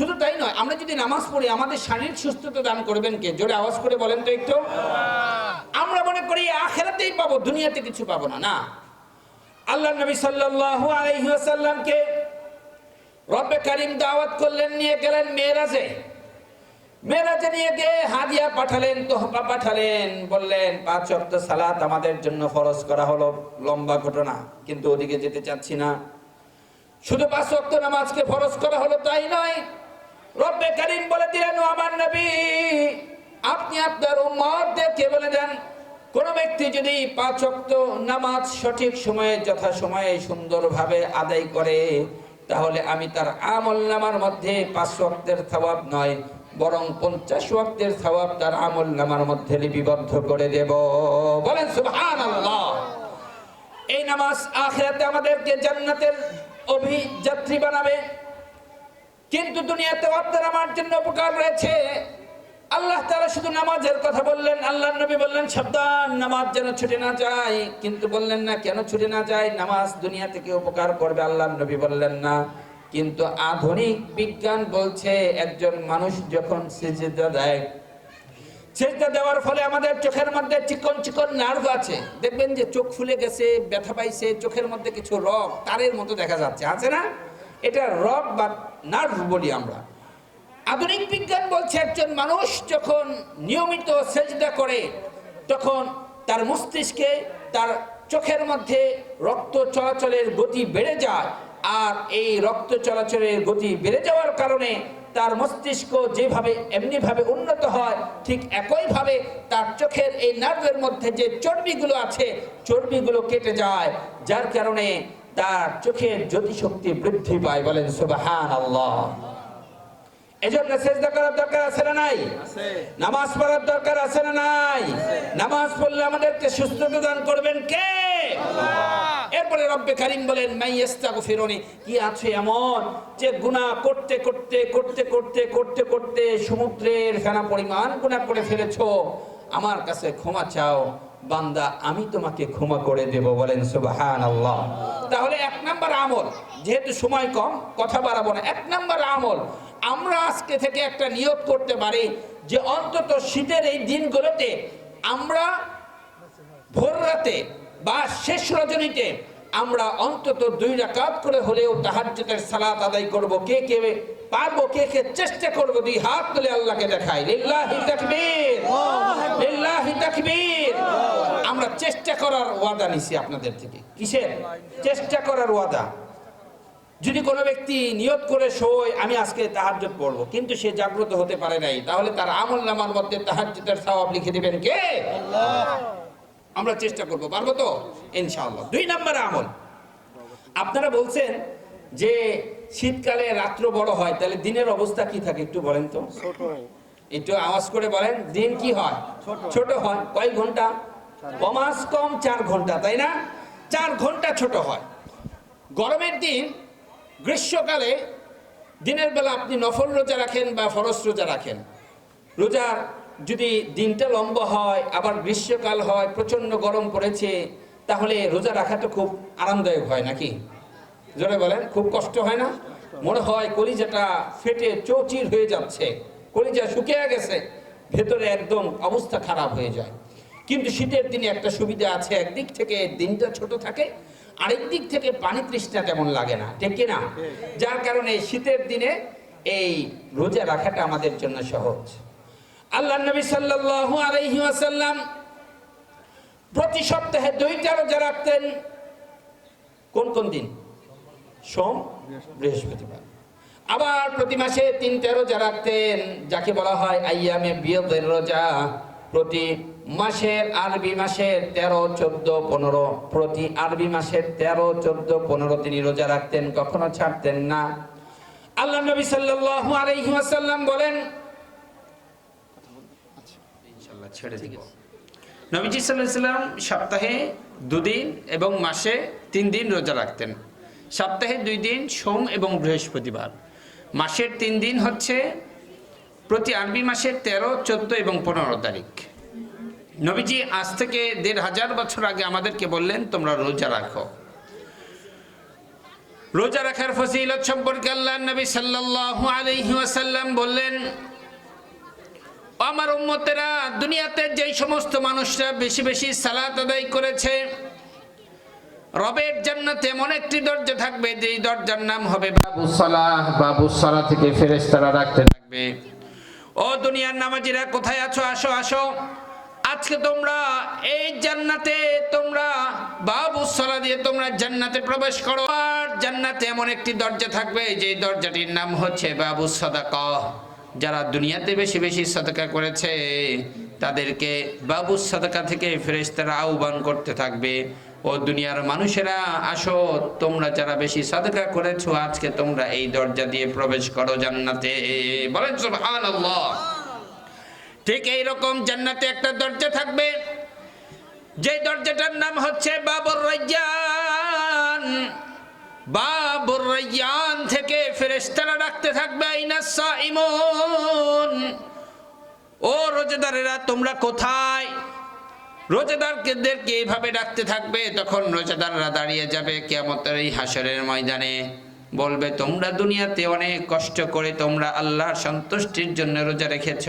শুধু তাই নয়, আমরা যদি নামাজ পড়ি, আমাদের শারীরিক সুস্থতা দান করবেন কে? জোরে আওয়াজ করে বলেন তো একটু। আমরা মনে করি, আখেরাতেই পাবো, দুনিয়াতে কিছু পাবো না না। আল্লাহ নবী সাল্লাল্লাহু আলাইহি ওয়াসাল্লামকে রব্বে কারিম দাওয়াত করলেন, নিয়ে গেলেন মেয়েরাজে। মেয়েরাজে নিয়ে গিয়ে হাদিয়া পাঠালেন, তোহফা পাঠালেন, বললেন, পাঁচ ওয়াক্ত সালাত আমাদের জন্য ফরজ করা হলো, লম্বা ঘটনা, কিন্তু ওদিকে যেতে চাচ্ছি না। শুধু পাঁচ ওয়াক্ত নামাজকে ফরজ করা হলো, তাই নয় রব্বে কারিম বলে দিলেন আমার নবী, আপনি আপনার উম্মতদেরকে বলে দেন, কোন ব্যক্তি যদি পাঁচ ওয়াক্ত নামাজ সঠিক সময়ে যথা সময়ে সুন্দরভাবে আদায় করে, তাহলে আমি তার আমল নামার মধ্যে পাঁচ ওয়াক্তের সওয়াব নয়, বরং পঞ্চাশ ওয়াক্তের সওয়াব তার আমল নামার মধ্যে লিপিবদ্ধ করে দেব। বলেন, সুবহানাল্লাহ। এই নামাজ আখিরাতে আমাদেরকে জান্নাতের অভিযাত্রী বানাবে। কিন্তু দুনিয়াতে আপনার আমার জন্য উপকার রয়েছে। আল্লাহ তারা শুধু নামাজের কথা বললেন আল্লাহ নবী বললেন, সাবধান, নামাজ যেন ছুটে না যায়। কিন্তু বললেন না, কেন ছুটে না যায়? নামাজ দুনিয়া থেকে উপকার করবে আল্লাহ নবী বললেন না। কিন্তু আধুনিক বিজ্ঞান বলছে, একজন মানুষ যখন সিজদা দেয়, সেজদা দেওয়ার ফলে আমাদের চোখের মধ্যে চিকন চিকন নার্ভ আছে। দেখবেন যে চোখ ফুলে গেছে, ব্যথা পাইছে, চোখের মধ্যে কিছু রক তারের মতো দেখা যাচ্ছে। আছে না? এটা রগ বা নার্ভ বলি আমরা। আধুনিক বিজ্ঞান বলছে, একজন মানুষ যখন নিয়মিত সেজদা করে, তখন তার মস্তিষ্কে তার চোখের মধ্যে রক্ত চলাচলের গতি বেড়ে যায় আর এই রক্ত চলাচলের গতি বেড়ে যাওয়ার কারণে তার মস্তিষ্ক যেভাবে, এমনিভাবে উন্নত হয়, ঠিক একইভাবে তার চোখের এই নার্ভের মধ্যে যে চর্বিগুলো আছে, চর্বিগুলো কেটে যায়, যার কারণে তার চোখের জ্যোতিশক্তি বৃদ্ধি পায় বলেন সুবাহান আল্লাহ এজন্য সেজদা করার দরকার আছে না নাই? নামাজ পড়ার দরকার আছে না নাই? নামাজ পড়লে আমাদেরকে সুস্থতা দান করবেন কে? এরপরে রব্বে কারিম বলেন ইস্তাগফিরুনি কি আছে এমন যে গুনাহ করতে করতে করতে করতে করতে করতে সমুদ্রের ফেনা পরিমাণ গুনাহ করে ফেলেছো? আমার কাছে ক্ষমা চাও। বান্দা, আমি তোমাকে ক্ষমা করে দেব বলেন সুবাহান আল্লাহ তাহলে এক নাম্বার আমল, যেহেতু সময় কম, কথা বাড়াবো না। এক নাম্বার আমল, আমরা আজকে থেকে একটা নিয়োগ করতে পারি যে অন্তত শীতের এই দিনগুলোতে আমরা ভোর রাতে বা শেষ রজনীতে আমরা অন্তত দুই রাকাত করে হলেও তাহাজ্জুদের সালাত আদায় করব। কে কে পারব? কে কে চেষ্টা করব? দুই হাত তুলে আল্লাহকে দেখাই। আমরা চেষ্টা করার ওয়াদা নিছি আপনাদের থেকে। কিসের? চেষ্টা করার ওয়াদা। যদি কোনো ব্যক্তি নিয়ত করে শোয়, আমি আজকে তাহাজ্জুদ পড়ব। কিন্তু সে জাগ্রত হতে পারে নাই। তাহলে তার আমল নামার মধ্যে তাহাজ্জুদের সওয়াব লিখে দিবেন কে? আমরা চেষ্টা করব। পারব তো? ইনশাআল্লাহ। দুই নম্বর আমল। আপনারা বলছেন যে শীতকালে রাত্র বড় হয় তাহলে দিনের অবস্থা কি থাকে একটু বলেন তো? একটু আওয়াজ করে বলেন দিন কি হয়? ছোট হয়। কয় ঘণ্টা? কমাস কম চার ঘণ্টা তাই না? চার ঘণ্টা ছোট হয়। গরমের দিন গ্রীষ্মকালে দিনের বেলা আপনি নফল রোজা রাখেন বা ফরস রোজা রাখেন। রোজার যদি দিনটা লম্বা হয় আবার গ্রীষ্মকাল হয় প্রচণ্ড গরম পড়েছে তাহলে রোজা রাখাটা খুব আরামদায়ক হয় নাকি? জোরে বলেন খুব কষ্ট হয় না? মনে হয় কলিজাটা ফেটে চৌচির হয়ে যাচ্ছে কলিজা শুকিয়ে গেছে ভেতরে একদম অবস্থা খারাপ হয়ে যায়। কিন্তু শীতের দিনে একটা সুবিধা আছে একদিক থেকে দিনটা ছোট থাকে আরেক দিক থেকে পানি তৃষ্ণা তেমন লাগে না ঠিক কি না যার কারণে শীতের দিনে এই রোজা রাখাটা আমাদের জন্য সহজ। আল্লাহ নবী সাল্লাল্লাহু আলাইহি ওয়াসাল্লাম প্রতি সপ্তাহে দুইটা রোজা রাখতেন। কোন কোন দিন? সোম, বৃহস্পতিবার। আবার প্রতি মাসে তিনটা রোজা রাখতেন, যাকে বলা হয় আইয়ামে বিয়দের রোজা। প্রতি মাসের আরবি মাসের তেরো, চোদ্দ, পনেরো, প্রতি আরবি মাসের তেরো, চোদ্দ, পনেরো তিনি রোজা রাখতেন, কখনো ছাড়তেন না। আল্লাহ নবী সাল্লাল্লাহু আলাইহি ওয়াসাল্লাম বলেন ছেড়ে দিব। নবীজি সাল্লাম সপ্তাহে দুদিন এবং মাসে তিন দিন রোজা রাখতেন। সপ্তাহে দুই দিন সোম এবং বৃহস্পতিবার। মাসের তিন দিন হচ্ছে প্রতি আরবি মাসের তেরো, চোদ্দ এবং পনেরো তারিখ। নবীজি আজ থেকে দেড় হাজার বছর আগে আমাদেরকে বললেন, তোমরা রোজা রাখো। রোজা রাখার ফজিলত সম্পর্কে আল্লাহ নবী আলাইহি ওয়াসাল্লাম বললেন আমার উম্মতেরা দুনিয়াতে যেই সমস্ত মানুষরা বেশি বেশি সালাত আদায় করেছে, রবের জান্নাতে এমন একটি দরজা থাকবে যেই দরজার নাম হবে বাবু সালাহ। বাবু সালাহ থেকে ফেরেশতারা রাখতে থাকবে। ও দুনিয়ার নামাজিরা, কোথায় আছো? আসো আসো। আজকে তোমরা এই জান্নাতে, তোমরা বাবু সালা দিয়ে তোমরা জান্নাতে প্রবেশ করো। আর জান্নাতে এমন একটি দরজা থাকবে যে দরজাটির নাম হচ্ছে বাবু সাদাকা। যারা দুনিয়াতে বেশি বেশি সাদাকা করেছে, তাদেরকে বাবু সাদাকা থেকে ফেরেশতারা আহ্বান করতে থাকবে। ও দুনিয়ার মানুষেরা, আসো, তোমরা যারা বেশি সাদকা করেছ, আজকে তোমরা এই দরজা দিয়ে প্রবেশ করো জান্নাতে। বলেন সুবহানাল্লাহ। ঠিক এই রকম জান্নাতে একটা দরজা থাকবে। যে দরজাটার নাম হচ্ছে বাবর রাজ্জান। বাবর রাজ্জান থেকে ফেরেশতারা ডাকতে থাকবে ও রোজাদারেরা, তোমরা কোথায়? রোজাদারদেরকে এইভাবে ডাকতে থাকবে, তখন রোজাদাররা দাঁড়িয়ে যাবে কেমতের এই হাসরের ময়দানে। বলবে, তোমরা দুনিয়াতে অনেক কষ্ট করে তোমরা আল্লাহর সন্তুষ্টির জন্য রোজা রেখেছ।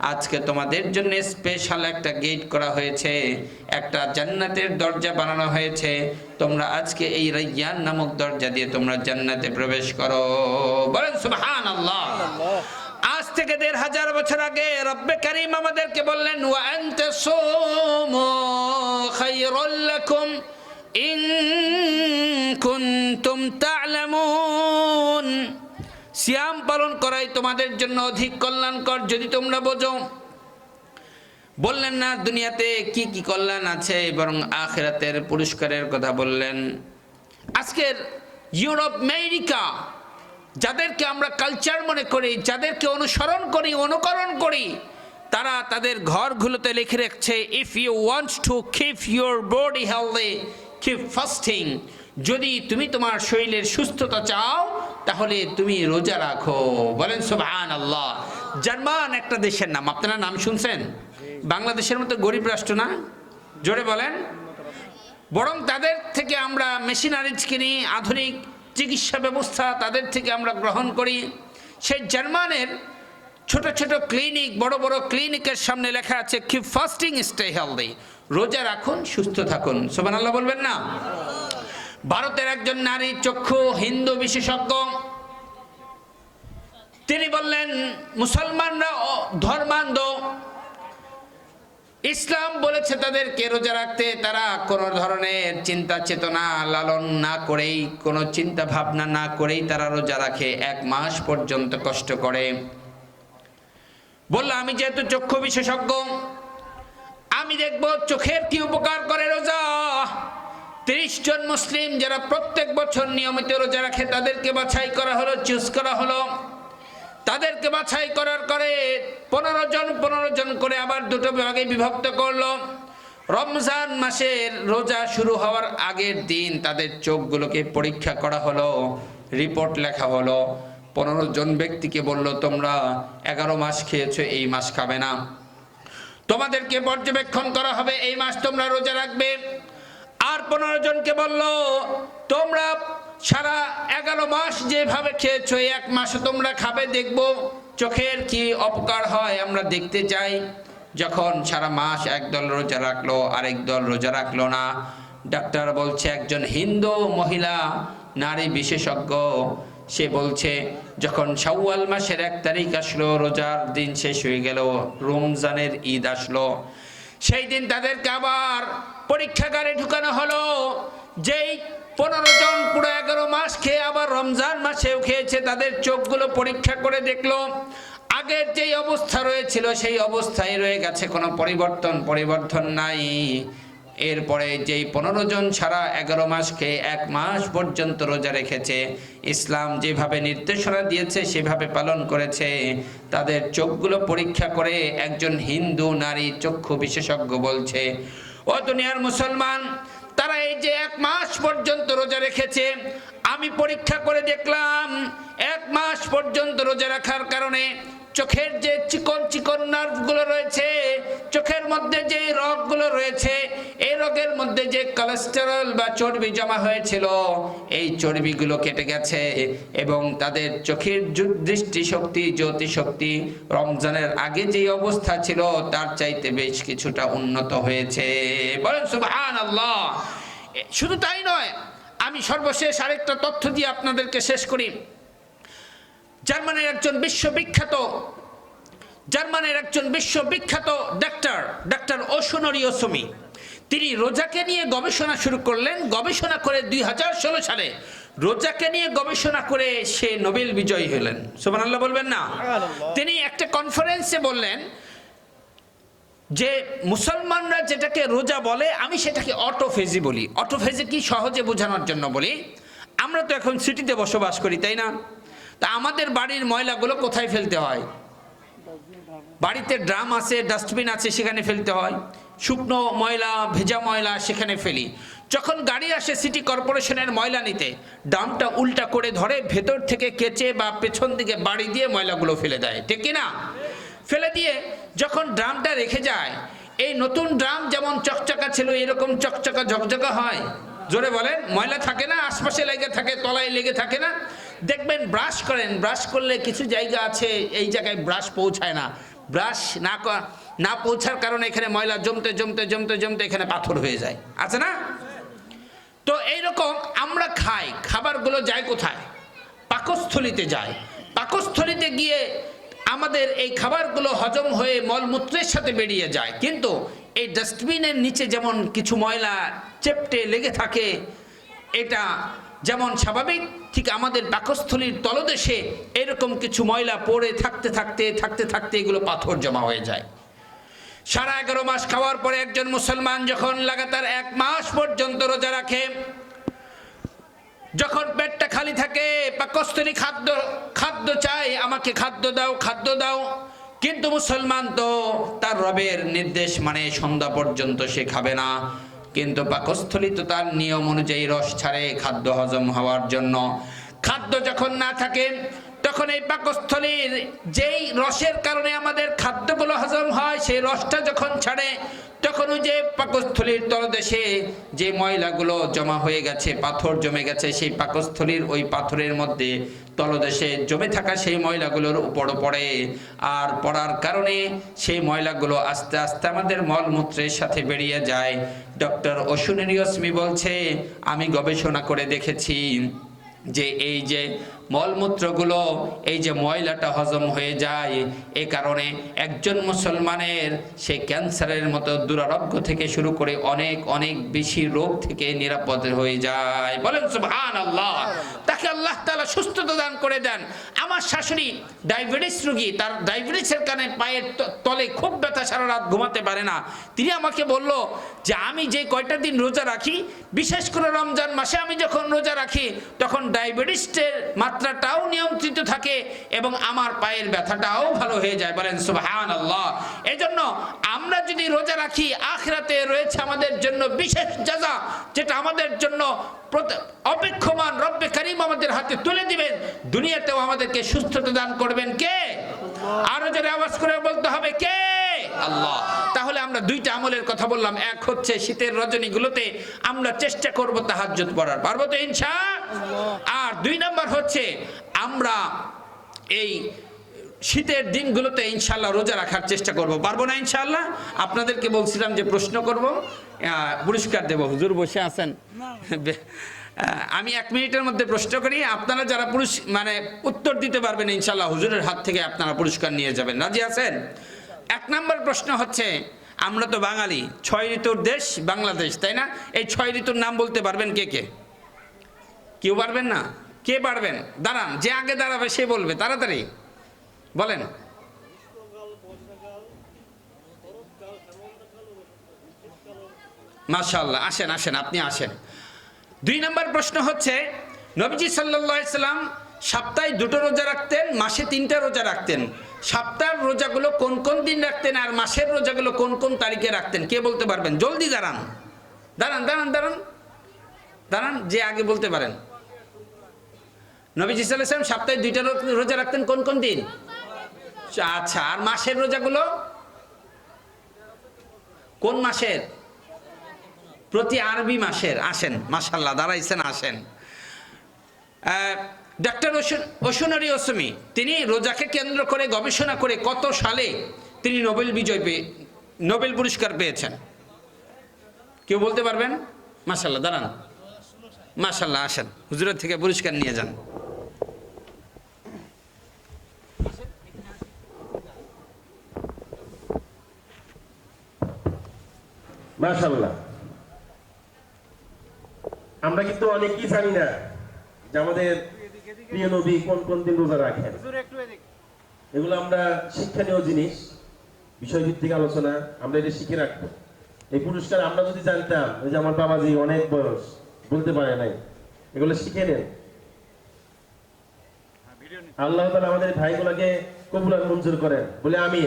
আজকে তোমাদের জন্য স্পেশাল একটা গেট করা হয়েছে। একটা জান্নাতের দরজা বানানো হয়েছে। তোমরা আজকে এই রাইয়ান নামক দরজা দিয়ে তোমরা জান্নাতে প্রবেশ করো। বলেন সুবহানাল্লাহ। আজ থেকে দেড় হাজার বছর আগে রব্বে করিম আমাদেরকে বললেন, ওয়া আনতা সুমু খায়রুল লাকুম ইন কুনতুম তা'লামুন। সিয়াম পালন করাই তোমাদের জন্য অধিক কল্যাণকর, যদি তোমরা বোঝো। বললেন না, দুনিয়াতে কি কি কল্যাণ আছে, বরং আখেরাতের পুরস্কারের কথা বললেন। আজকের ইউরোপ, আমেরিকা, যাদেরকে আমরা কালচার মনে করি, যাদেরকে অনুসরণ করি, অনুকরণ করি, তারা তাদের ঘরগুলোতে লিখে রাখছে if you want to keep your body healthy keep fasting যদি তুমি তোমার শরীরের সুস্থতা চাও তাহলে তুমি রোজা রাখো। বলেন সুবহান আল্লাহ জার্মান একটা দেশের নাম, আপনারা নাম শুনছেন? বাংলাদেশের মতো গরিব রাষ্ট্র না? জোরে বলেন। বরং তাদের থেকে আমরা মেশিনারিজ কিনি, আধুনিক চিকিৎসা ব্যবস্থা তাদের থেকে আমরা গ্রহণ করি। সেই জার্মানের ছোট ছোট ক্লিনিক, বড় বড় ক্লিনিকের সামনে লেখা আছে কি ফাস্টিং স্টে হেলদি রোজা রাখুন, সুস্থ থাকুন। সোমান আল্লাহ বলবেন না? ভারতের একজন নারী চক্ষু হিন্দু বিশেষজ্ঞ। তিনি বললেন, মুসলমানরা ধর্মান্ধ। ইসলাম বলেছে তাদেরকে রোজা রাখতে। তারা কোনো ধরনের চিন্তা চেতনা লালন না করেই, কোনো চিন্তা ভাবনা না করেই তারা রোজা রাখে। এক মাস পর্যন্ত কষ্ট করে। বলল, আমি যেহেতু চক্ষু বিশেষজ্ঞ, আমি দেখব চোখের কি উপকার করে রোজা। তিরিশ জন মুসলিম যারা প্রত্যেক বছর নিয়মিত রোজা রাখে, তাদেরকে বাছাই করা হলো চুজ করা হলো। তাদেরকে বাছাই করার করে পনেরো জন পনেরো জন করে আবার দুটো বিভাগে বিভক্ত করল। রমজান মাসের রোজা শুরু হওয়ার আগের দিন তাদের চোখগুলোকে পরীক্ষা করা হলো, রিপোর্ট লেখা হলো। পনেরো জন ব্যক্তিকে বলল, তোমরা এগারো মাস খেয়েছো, এই মাস খাবে না। তোমাদেরকে পর্যবেক্ষণ করা হবে, এই মাস তোমরা রোজা রাখবে। পনেরো জনকে বলল, তোমরা সারা এগারো মাস যেভাবে খেয়েছো, এক মাসে তোমরা খাবে, দেখব চোখের কি অপকার হয়। আমরা দেখতে চাই, যখন সারা মাস একদল রোজা রাখল, আরেক দল রোজা রাখল না, ডাক্তার বলছে, একজন হিন্দু মহিলা, নারী বিশেষজ্ঞ, সে বলছে, যখন শাওয়াল মাসের এক তারিখ আসলো, রোজার দিন শেষ হয়ে গেল, রমজানের ঈদ আসলো। সেই দিন তাদেরকে আবার পরীক্ষাগারে ঢুকানো হলো। যেই পনেরো জন পুরো এগারো মাস খেয়ে আবার রমজান মাসেও খেয়েছে, তাদের চোখগুলো পরীক্ষা করে দেখল। আগের যেই অবস্থা রয়েছিল, সেই অবস্থায় রয়ে গেছে, কোনো পরিবর্তন পরিবর্তন নাই। এরপরে যেই পনেরো জন ছাড়া এগারো মাস খেয়ে এক মাস পর্যন্ত রোজা রেখেছে, ইসলাম যেভাবে নির্দেশনা দিয়েছে, সেভাবে পালন করেছে। তাদের চোখগুলো পরীক্ষা করে একজন হিন্দু নারী চক্ষু বিশেষজ্ঞ বলছে ও দুনিয়ার মুসলমান, তারা এই যে এক মাস পর্যন্ত রোজা রেখেছে, আমি পরীক্ষা করে দেখলাম, এক মাস পর্যন্ত রোজা রাখার কারণে চোখের যে চিকন চিকন নার্ভগুলো রয়েছে, চোখের মধ্যে যে রগগুলো রয়েছে, এই রোগের মধ্যে যে কোলেস্টেরল বা চর্বি জমা হয়েছিল, এই চর্বিগুলো কেটে গেছে এবং তাদের চোখের দৃষ্টিশক্তি জ্যোতি শক্তি রমজানের আগে যে অবস্থা ছিল, তার চাইতে বেশ কিছুটা উন্নত হয়েছে। বলেন সুবহান আল্লাহ শুধু তাই নয়, আমি সর্বশেষ আরেকটা তথ্য দিয়ে আপনাদেরকে শেষ করি। জার্মানির একজন বিশ্ববিখ্যাত জার্মানির একজন বিশ্ববিখ্যাত ডাক্তার ডাক্তার ওশোনরি ওসমি তিনি রোজাকে নিয়ে গবেষণা শুরু করলেন গবেষণা করে দুই হাজার ষোলো সালে রোজাকে নিয়ে গবেষণা করে সে নোবেল বিজয়ী হলেন। সুমান আল্লাহ বলবেন না? তিনি একটা কনফারেন্সে বললেন যে মুসলমানরা যেটাকে রোজা বলে আমি সেটাকে অটোফেজি বলি। অটোফেজি কি সহজে বোঝানোর জন্য বলি আমরা তো এখন সিটিতে বসবাস করি তাই না? তা আমাদের বাড়ির ময়লাগুলো কোথায় ফেলতে হয়? বাড়িতে ড্রাম আছে, ডাস্টবিন আছে, সেখানে ফেলতে হয়। শুকনো ময়লা, ভেজা ময়লা সেখানে ফেলি। যখন গাড়ি আসে সিটি কর্পোরেশনের ময়লা নিতে, ড্রামটা উল্টা করে ধরে ভেতর থেকে কেচে বা পেছন দিকে বাড়ি দিয়ে ময়লাগুলো ফেলে দেয়। ঠিক কি না? ফেলে দিয়ে যখন ড্রামটা রেখে যায়, এই নতুন ড্রাম যেমন চকচকা ছিল, এরকম চকচকা ঝকঝকা হয়। জোরে বলেন, ময়লা থাকে না, আশপাশে লেগে থাকে, তলায় লেগে থাকে না। দেখবেন ব্রাশ করেন ব্রাশ করলে কিছু জায়গা আছে, এই জায়গায় ব্রাশ পৌঁছায় না। ব্রাশ না না পৌঁছার কারণে এখানে ময়লা জমতে জমতে জমতে জমতে এখানে পাথর হয়ে যায়। আছে না? তো এইরকম আমরা খাই, খাবারগুলো যায় কোথায়? পাকস্থলিতে যায়। পাকস্থলিতে গিয়ে আমাদের এই খাবারগুলো হজম হয়ে মলমূত্রের সাথে বেরিয়ে যায়। কিন্তু এই ডাস্টবিনের নিচে যেমন কিছু ময়লা চেপটে লেগে থাকে, এটা যেমন স্বাভাবিক ঠিক আমাদের পাকস্থলীর তলদেশে এরকম কিছু ময়লা পড়ে থাকতে থাকতে থাকতে থাকতে এগুলো পাথর জমা হয়ে যায়। সারা এগারো মাস খাওয়ার পরে একজন মুসলমান যখন লাগাতার এক মাস পর্যন্ত রোজা রাখে, যখন পেটটা খালি থাকে, পাকস্থলী খাদ্য খাদ্য চাই, আমাকে খাদ্য দাও খাদ্য দাও, কিন্তু মুসলমান তো তার রবের নির্দেশ মানে সন্ধ্যা পর্যন্ত সে খাবে না। কিন্তু পাকস্থলী তো তার নিয়ম অনুযায়ী রস ছাড়ে, খাদ্য হজম হওয়ার জন্য। খাদ্য যখন না থাকে তখন এই পাকস্থলীর যেই রসের কারণে আমাদের খাদ্যগুলো হজম হয়, সেই রসটা যখন ছাড়ে, তখন ওই যে পাকস্থলীর তলদেশে যে ময়লাগুলো জমা হয়ে গেছে, পাথর জমে গেছে, সেই পাকস্থলীর ওই পাথরের মধ্যে তলদেশে জমে থাকা সেই ময়লাগুলোর উপর পড়ে। আর পড়ার কারণে সেই ময়লাগুলো আস্তে আস্তে আমাদের মলমূত্রের সাথে বেরিয়ে যায়। ডক্টর অসুনেরিয়সমি বলছে, আমি গবেষণা করে দেখেছি যে এই যে মলমূত্রগুলো এই যে ময়লাটা হজম হয়ে যায়, এ কারণে একজন মুসলমানের সে ক্যান্সারের মতো দুরারোগ্য থেকে শুরু করে অনেক অনেক বেশি রোগ থেকে নিরাপদ হয়ে যায়। বলেন সুবহান আল্লাহ তাকে আল্লাহ তাআলা সুস্থতা দান করে দেন। আমার শাশুড়ি ডায়াবেটিস রোগী, তার ডায়াবেটিসের কারণে পায়ের তলে খুব ব্যথা সারা রাত ঘুমাতে পারে না। তিনি আমাকে বলল যে, আমি যে কয়টা দিন রোজা রাখি, বিশেষ করে রমজান মাসে আমি যখন রোজা রাখি, তখন ডায়াবেটিসের মাত্রাটাও নিয়ন্ত্রিত থাকে এবং আমার পায়ের ব্যথাটাও ভালো হয়ে যায়। বলেন সুবহান আল্লাহ এজন্য আমরা যদি রোজা রাখি, আখরাতে রয়েছে আমাদের জন্য বিশেষ যাজা যেটা আমাদের জন্য অপেক্ষমান রব্বে করিম আমাদের হাতে তুলে দিবেন। দুনিয়াতেও আমাদেরকে সুস্থতা দান করবেন কে? আরও জোরে আওয়াজ করে বলতে হবে কে? আল্লাহ। তাহলে আমরা দুইটা আমলের কথা বললাম। এক হচ্ছে শীতের রজনীগুলোতে আমরা চেষ্টা করব তাহাজ্জুদ পড়ার। পারব তো ইনশা? আর দুই নাম্বার হচ্ছে আমরা এই শীতের দিনগুলোতে ইনশাল্লাহ রোজা রাখার চেষ্টা করব। পারব না ইনশাল্লাহ আপনাদেরকে বলছিলাম যে প্রশ্ন করব। পুরস্কার দেব। হুজুর বসে আছেন। আমি এক মিনিটের মধ্যে প্রশ্ন করি। আপনারা যারা পুরুষ মানে উত্তর দিতে পারবেন ইনশাল্লাহ হুজুরের হাত থেকে আপনারা পুরস্কার নিয়ে যাবেন। রাজি আছেন? এক নম্বর প্রশ্ন হচ্ছে, আমরা তো বাঙালি, ছয় ঋতুর দেশ বাংলাদেশ, তাই না? এই ছয় ঋতুর নাম বলতে পারবেন কে কে? কেউ পারবেন না? কে পারবেন? দাঁড়ান, যে আগে দাঁড়াবে সে বলবে, তাড়াতাড়ি। বলেন। মাশাল্লাহ আসেন আসেন, আপনি আসেন। দুই নম্বর প্রশ্ন হচ্ছে, নবীজি সাল্লাহ সাল্লাম সপ্তাহে দুটো রোজা রাখতেন, মাসে তিনটা রোজা রাখতেন। সপ্তাহের রোজাগুলো কোন কোন দিন রাখতেন আর মাসের রোজাগুলো কোন কোন তারিখে রাখতেন? কে বলতে পারবেন? জলদি দাঁড়ান। দাঁড়ান দাঁড়ান দাঁড়ান। দাঁড়ান, যে আগে বলতে পারেন। নবীজি সাল্লাম সপ্তাহে দুইটা রোজা রাখতেন কোন কোন দিন? আচ্ছা আর মাসের রোজাগুলো? কোন মাসের? প্রতি আরবি মাসের। আসেন মাসাল্লাহ দাঁড়াইছেন, আসেন। ডক্টর ওশনারি ওসমি তিনি রোজাকে কেন্দ্র করে গবেষণা করে কত সালে তিনি নোবেল বিজয় পেয়ে নোবেল পুরস্কার পেয়েছেন। কেউ বলতে পারবেন? মাসাল্লাহ দাঁড়ান। মাসাল্লাহ আসেন। হুজুরের থেকে পুরস্কার নিয়ে যান। মাশাল্লাহ আমরা কিন্তু অনেকেই জানি না যে আমাদের প্রিয় নবী কোন কোন দিন রোজা রাখেন? এগুলো আমরা শিক্ষণীয় জিনিস বিষয়ভিত্তিক আলোচনা আমরা এটা শিখে রাখব। এই পুরস্কার আমরা যদি জানতাম এই যে আমার বাবাজি অনেক বয়স বলতে পারে নাই এগুলো শিখে নেন। আল্লাহ তাআলা আমাদের ভাইগুলোকে কবুল আর মঞ্জুর করেন। বলে আমি